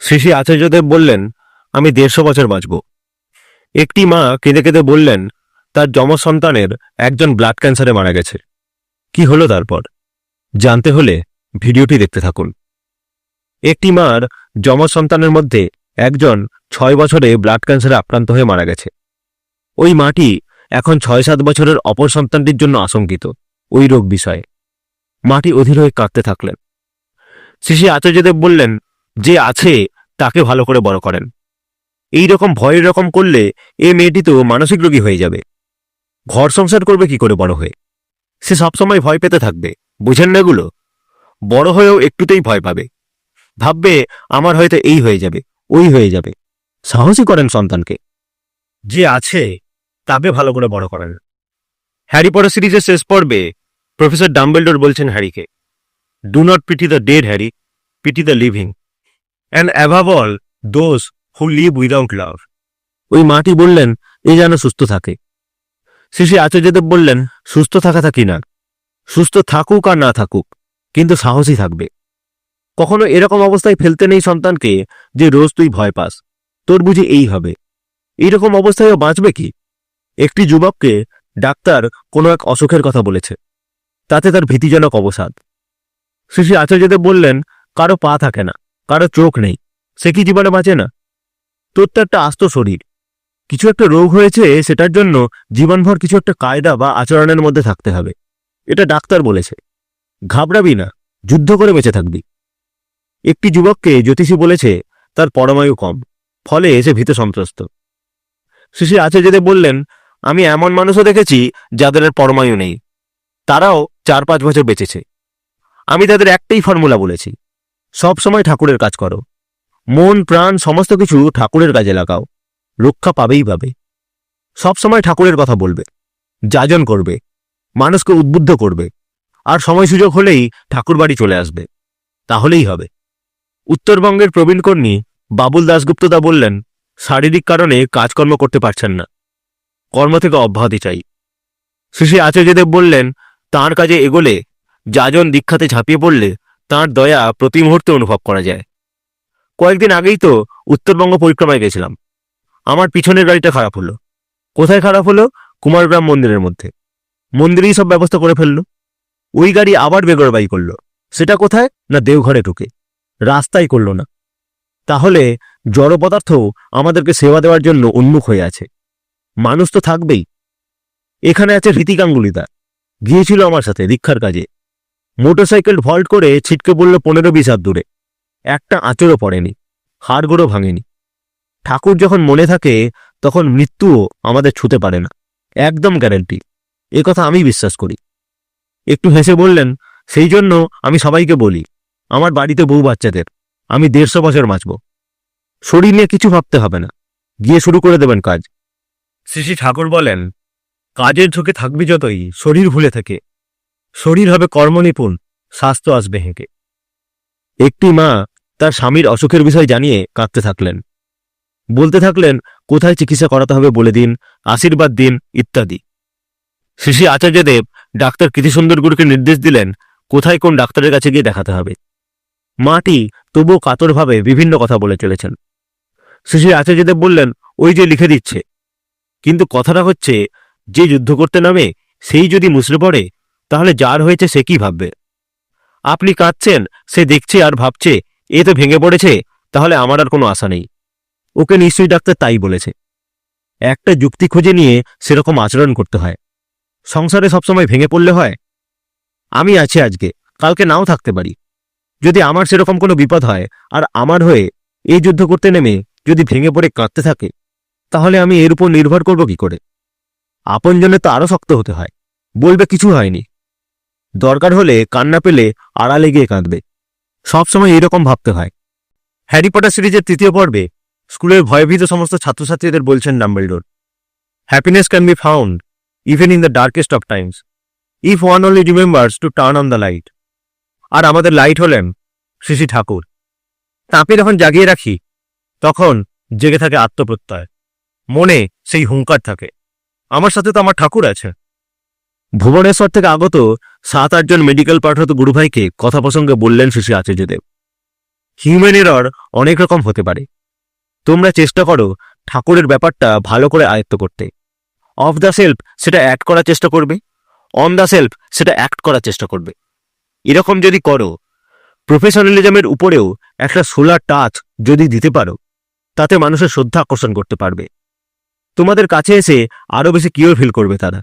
শ্রী শ্রী আচার্যদেব বললেন, আমি দেড়শো বছর বাঁচব। একটি মা কেঁদে কেঁদে বললেন, তার যম সন্তানের একজন ব্লাড ক্যান্সারে মারা গেছে। কি হলো তারপর? জানতে হলে ভিডিওটি দেখতে থাকুন। একটি মার যম সন্তানের মধ্যে একজন ছয় বছরে ব্লাড ক্যান্সারে আক্রান্ত হয়ে মারা গেছে। ওই মাটি এখন ছয় সাত বছরের অপর সন্তানটির জন্য আশঙ্কিত। ওই রোগ বিষয়ে। মাটি অধীর হয়ে কাঁদতে থাকলেন। শ্রী আচার্যদেব বললেন যে আছে, তাকে ভালো করে বড় করেন। এই রকম ভয়ের রকম করলে এ মেয়েটি তো মানসিক রোগী হয়ে যাবে। ঘর সংসার করবে কি করে বড় হয়ে? সে সবসময় ভয় পেতে থাকবে, বুঝেন না এগুলো? বড় হয়েও একটুতেই ভয় পাবে। ভাববে, আমার হয়তো এই হয়ে যাবে, ওই হয়ে যাবে। সাহসী করেন সন্তানকে। যে আছে, তাকে ভালো করে বড় করেন। হ্যারি পটার সিরিজের শেষ পর্বে প্রফেসর ডাম্বেলডোর বলছেন হ্যারিকে do not pity the dead Harry pity the living and above all those who live without love ওই মাটি বললেন, এ যেন সুস্থ থাকে। শ্রী আচার্যদেব বললেন, সুস্থ থাকা থাকি না? সুস্থ থাকুক আর না থাকুক, কিন্তু সাহসী থাকবে। কখনো এরকম অবস্থায় ফেলতে নেই সন্তানকে যে রোজ তুই ভয় পাস। তোর বুঝি এই হবে। এইরকম অবস্থায়ও বাঁচবে কি? একটি যুবককে ডাক্তার কোনো এক অসুখের কথা বলেছে। তাতে তার ভীতিজনক অবসাদ। শ্রী আচার্যদেব বললেন, কারও পা থাকে না। কারও চোখ নেই। সে কি জীবনে বাঁচে না? তোর তো একটা আস্ত শরীর। কিছু একটা রোগ হয়েছে, সেটার জন্য জীবনভর কিছু একটা কায়দা বা আচরণের মধ্যে থাকতে হবে। এটা ডাক্তার বলেছে। ঘাবড়াবি না, যুদ্ধ করে বেঁচে থাকবি। একটি যুবককে জ্যোতিষী বলেছে, তার পরমায়ু কম, ফলে এসে ভীত সন্ত্রস্ত। শ্রী শ্রী আচার্যদেব বললেন, আমি এমন মানুষও দেখেছি যাদের পরমায়ু নেই। তারাও চার পাঁচ বছর বেঁচেছে। আমি তাদের একটাই ফর্মুলা বলেছি সব সময় ঠাকুরের কাজ করো। মন, প্রাণ, সমস্ত কিছু ঠাকুরের কাজে লাগাও। রক্ষা পাবেই পাবে। সব সময় ঠাকুরের কথা বলবে। যাজন করবে। মানুষকে উদ্বুদ্ধ করবে। আর সময় সুযোগ হলেই ঠাকুর বাড়ি চলে আসবে। তাহলেই হবে। উত্তরবঙ্গের প্রবীণ কর্মী বাবুল দাশগুপ্তদা বললেন, শারীরিক কারণে কাজকর্ম করতে পারছেন না। কর্ম থেকে অব্যাহতি চাই। শ্রী শ্রী আচার্যদেব বললেন, তাঁর কাজে এগোলে যাজন দীক্ষাতে ঝাঁপিয়ে পড়লে তাঁর দয়া প্রতি মুহূর্তে অনুভব করা যায়। কয়েকদিন আগেই তো উত্তরবঙ্গ পরিক্রমায় গেছিলাম। আমার পিছনের গাড়িটা খারাপ হলো। কোথায় খারাপ হলো? কুমারগ্রাম মন্দিরের মধ্যে। মন্দিরেই সব ব্যবস্থা করে ফেলল। ওই গাড়ি আবার বেগরবাই করল। সেটা কোথায়? না দেওঘরে ঢুকে। রাস্তাই করল না। তাহলে জড় পদার্থ আমাদেরকে সেবা দেওয়ার জন্য উন্মুখ হয়ে আছে। মানুষ তো থাকবেই। এখানে আছে রীতিকাঙ্গুলিদা গিয়েছিল আমার সাথে দীক্ষার কাজে। মোটরসাইকেল ভল্ট করে ছিটকে পড়ল পনেরো বিশ হাত দূরে। একটা আঁচড়ও পড়েনি, হাড়গোড়ও ভাঙেনি। ঠাকুর যখন মনে থাকে, তখন মৃত্যুও আমাদের ছুতে পারে না। একদম গ্যারেন্টি এ কথা আমি বিশ্বাস করি। একটু হেসে বললেন, সেই জন্য আমি সবাইকে বলি, আমার বাড়িতে বউ বাচ্চাদের, আমি দেড়শো বছর বাঁচব। শরীর নিয়ে কিছু ভাবতে হবে না, গিয়ে শুরু করে দেবেন কাজ। শ্রী শ্রী ঠাকুর বলেন, কাজের ঝুঁকে থাকবি যতই, শরীর ভুলে থাকে। শরীর হবে কর্মনিপুণ, স্বাস্থ্য আসবে হেঁকে। একটি মা তার স্বামীর অসুখের বিষয় জানিয়ে কাঁদতে থাকলেন। বলতে থাকলেন, কোথায় চিকিৎসা করাতে হবে বলে দিন, আশীর্বাদ দিন, ইত্যাদি। শ্রী আচার্যদেব ডাক্তার কৃতিসুন্দর গুরুকে নির্দেশ দিলেন, কোথায় কোন ডাক্তারের কাছে গিয়ে দেখাতে হবে? মাটি তবুও কাতরভাবে বিভিন্ন কথা বলে চলেছেন। শ্রী আচার্যদেব বললেন, ওই যে লিখে দিচ্ছে। কিন্তু কথাটা হচ্ছে, যে যুদ্ধ করতে নামে, সেই যদি মুসড়ে পড়ে তাহলে যার হয়েছে সে কি ভাববে? আপনি কাঁদছেন, সে দেখছে আর ভাবছে, এ তো ভেঙে পড়েছে, তাহলে আমার আর কোনো আশা নেই। ওকে নিশ্চয়ই ডাক্তার তাই বলেছে। একটা যুক্তি খুঁজে নিয়ে সেরকম আচরণ করতে হয়। সংসারে সবসময় ভেঙে পড়লে হয়। আমি আছি আজকে, কালকে নাও থাকতে পারি। যদি আমার সেরকম কোনো বিপদ হয়, আর আমার হয়ে এই যুদ্ধ করতে নেমে যদি ভেঙে পড়ে কাঁদতে থাকে, তাহলে আমি এর উপর নির্ভর করব কি করে? আপনজনে তো আরও শক্ত হতে হয়। বলবে কিছু হয়নি। দরকার হলে কান্না পেলে আড়ালে গিয়ে কাঁদবে। সবসময় এরকম ভাবতে হয়। হ্যারি পটার সিরিজের তৃতীয় পর্বে স্কুলের ভয়ভীত সমস্ত ছাত্রছাত্রীদের বলছেন Dumbledore happiness can be found even in the darkest of times if one only remembers to turn on the light আর আমাদের লাইট হলেন শ্রী ঠাকুর। তাঁকে যখন জাগিয়ে রাখি, তখন জেগে থাকে আত্মপ্রত্যয়। মনে সেই হুঙ্কার থাকে। আমার সাথে তো আমার ঠাকুর আছে। ভুবনেশ্বর থেকে আগত সাত আটজন মেডিকেল পাঠরত গুরুভাইকে কথা প্রসঙ্গে বললেন শ্রী আচার্যদেব। হিউম্যান এরর অনেক রকম হতে পারে। তোমরা চেষ্টা করো ঠাকুরের ব্যাপারটা ভালো করে আয়ত্ত করতে। অফ দ্য সেলফ সেটা অ্যাড করার চেষ্টা করবে অন দ্য সেলফ সেটা অ্যাক্ট করার চেষ্টা করবে। এরকম যদি করো প্রফেশনালিজমের উপরেও একটা সোলার টাচ যদি দিতে পারো, তাতে মানুষের শ্রদ্ধা আকর্ষণ করতে পারবে। তোমাদের কাছে এসে আরও বেশি কিওর ফিল করবে তারা।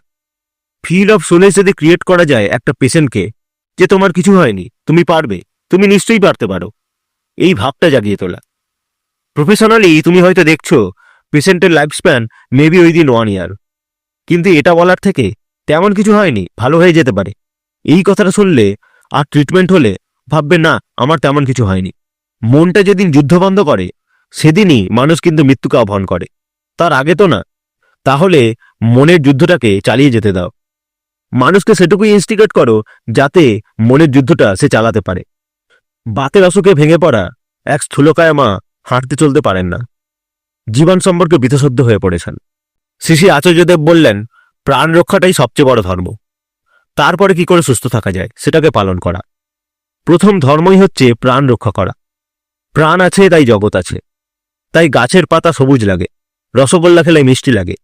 ফিল অফ সোলেস যদি ক্রিয়েট করা যায় একটা পেশেন্টকে যে তোমার কিছু হয়নি, তুমি পারবে, তুমি নিশ্চয়ই পারতে পারো। এই ভাবটা জাগিয়ে তোলা। প্রফেশনালি তুমি হয়তো দেখছ পেশেন্টের লাইফ স্প্যান মেবি ওই দিন ওয়ান ইয়ার কিন্তু এটা বলার থেকে তেমন কিছু হয়নি, ভালো হয়ে যেতে পারে। এই কথাটা শুনলে আর ট্রিটমেন্ট হলে ভাববে, না, আমার তেমন কিছু হয়নি। মনটা যেদিন যুদ্ধ বন্ধ করে, সেদিনই মানুষ কিন্তু মৃত্যুকে আহ্বান করে। তার আগে তো না, তাহলে মনের যুদ্ধটাকে চালিয়ে যেতে দাও। মানুষকে সেটুকুই ইনস্টিগেট করো যাতে মনের যুদ্ধটা সে চালাতে পারে। বাতের অসুখে ভেঙে পড়া এক স্থূলকায় মা হাঁটতে চলতে পারেন না। জীবন সম্পর্কে বিতশব্দ হয়ে পড়েছেন। শ্রী আচার্যদেব বললেন, প্রাণ রক্ষাটাই সবচেয়ে বড় ধর্ম। তারপরে কি করে সুস্থ থাকা যায় সেটাকে পালন করা। প্রথম ধর্মই হচ্ছে প্রাণ রক্ষা করা। প্রাণ আছে, তাই জগৎ আছে। তাই গাছের পাতা সবুজ লাগে, রসগোল্লা খেলে মিষ্টি লাগে।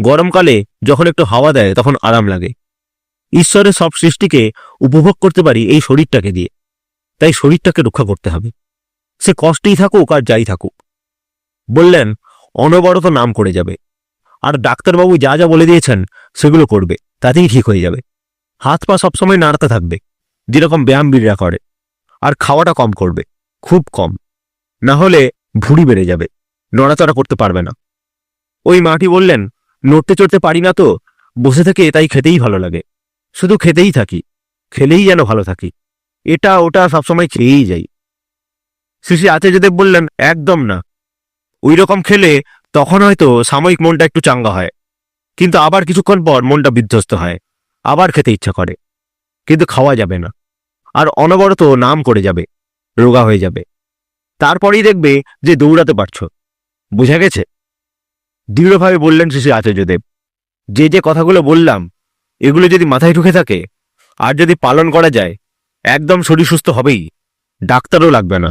গরমকালে যখন একটু হাওয়া দেয়, তখন আরাম লাগে। ঈশ্বরের সব সৃষ্টিকে উপভোগ করতে পারি এই শরীরটাকে দিয়ে। তাই শরীরটাকে রক্ষা করতে হবে। সে কষ্টেই থাকুক আর যাই থাকুক। বললেন, অনবরত নাম করে যাবে। আর ডাক্তারবাবু যা যা বলে দিয়েছেন, সেগুলো করবে। তাতেই ঠিক হয়ে যাবে। হাত পা সবসময় নাড়াতে থাকবে, যেরকম ব্যায়াম বিড়া করে। আর খাওয়াটা কম করবে, খুব কম। না হলে ভুঁড়ি বেড়ে যাবে, নড়াচড়া করতে পারবে না। ওই মাটি বললেন, নড়তে চড়তে পারি না তো, বসে থেকে তাই খেতেই ভালো লাগে। শুধু খেতেই থাকি, খেলেই যেন ভালো থাকি। এটা ওটা সবসময় খেয়েই যাই। শ্রী শ্রী আচার্যদেব বললেন, একদম না। ওই রকম খেলে তখন হয়তো সাময়িক মনটা একটু চাঙ্গা হয়। কিন্তু আবার কিছুক্ষণ পর মনটা বিধ্বস্ত হয়, আবার খেতে ইচ্ছা করে। কিন্তু খাওয়া যাবে না। আর অনবরত নাম করে যাবে, রোগা হয়ে যাবে। তারপরেই দেখবে যে দৌড়াতে পারছ। বোঝা গেছে? দৃঢ়ভাবে বললেন শ্রী আচার্যদেব, যে যে কথাগুলো বললাম এগুলো যদি মাথায় ঢুকে থাকে, আর যদি পালন করা যায়, একদম শরীর সুস্থ হবেই। ডাক্তারও লাগবে না।